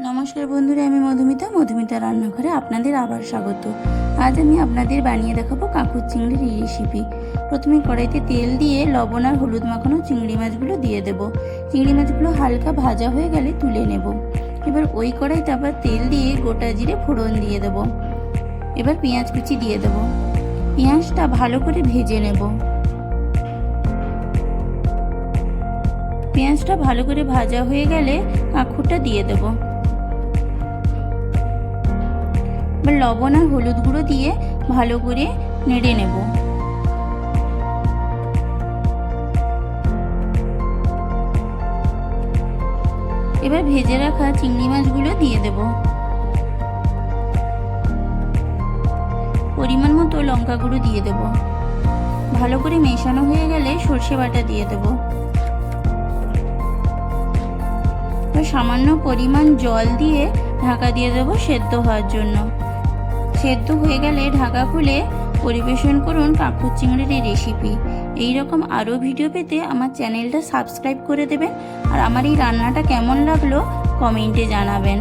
নমস্কার বন্ধুরা, আমি মধুমিতা। মধুমিতা রান্নাঘরে আপনাদের আবার স্বাগত। আজ আমি আপনাদের বানিয়ে দেখাবো কাকুর চিংড়ির রেসিপি প্রথমে কড়াইতে তেল দিয়ে লবণ আর হলুদ মাখানো চিংড়ি মাছগুলো দিয়ে দেব। চিংড়ি মাছগুলো হালকা ভাজা হয়ে গেলে তুলে নেব। এবার ওই কড়াইতে আবার তেল দিয়ে গোটা জিরে ফোড়ন দিয়ে দেব। এবার পেঁয়াজ কুচি দিয়ে দেব। পেঁয়াজটা ভালো করে ভেজে নেব। পেঁয়াজটা ভালো করে ভাজা হয়ে গেলে কাঁকুরটা দিয়ে দেবো। লবণ আর হলুদ গুঁড়ো দিয়ে ভালো করে নেড়ে নেব। এবার ভেজে রাখা চিংড়ি মাছগুলো দিয়ে দেব। পরিমাণ মতো লঙ্কা গুঁড়ো দিয়ে দেব। ভালো করে মেশানো হয়ে গেলে সর্ষে বাটা দিয়ে দেব। সামান্য পরিমাণ জল দিয়ে ঢাকা দিয়ে দেবো সেদ্ধ হওয়ার জন্য। সেদ্ধ হয়ে গেলে ঢাকা খুলে পরিবেশন করুন কাঁকুর চিংড়ির এই রেসিপি এই রকম আরও ভিডিও পেতে আমার চ্যানেলটা সাবস্ক্রাইব করে দেবেন। আর আমার এই রান্নাটা কেমন লাগল কমেন্টে জানাবেন।